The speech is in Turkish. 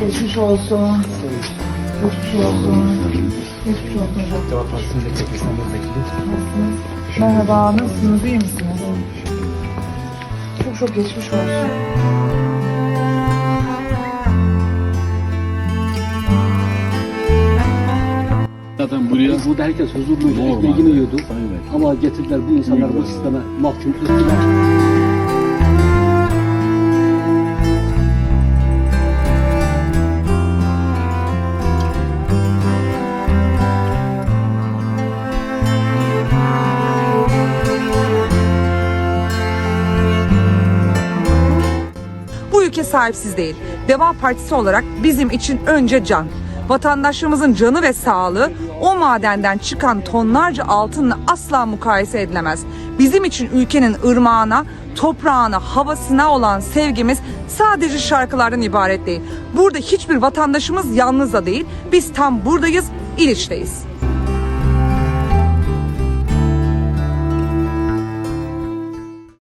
Geçmiş olsun. Geçmiş olsun. Geçmiş olsun hocam. Cevap hastanesinde çekmesinden bekliyor. Nasılsınız? Merhaba, nasılsınız? İyi misiniz? Çok çok geçmiş olsun. Zaten buraya Burada herkes huzurluydu, ekmeğini yiyordu. Ama getirdiler bu insanları bu sisteme mahkum ettiler. Ülke sahipsiz değil. Deva Partisi olarak bizim için önce can. Vatandaşlarımızın canı ve sağlığı o madenden çıkan tonlarca altınla asla mukayese edilemez. Bizim için ülkenin ırmağına, toprağına, havasına olan sevgimiz sadece şarkılardan ibaret değil. Burada hiçbir vatandaşımız yalnız da değil. Biz tam buradayız, İliç'teyiz.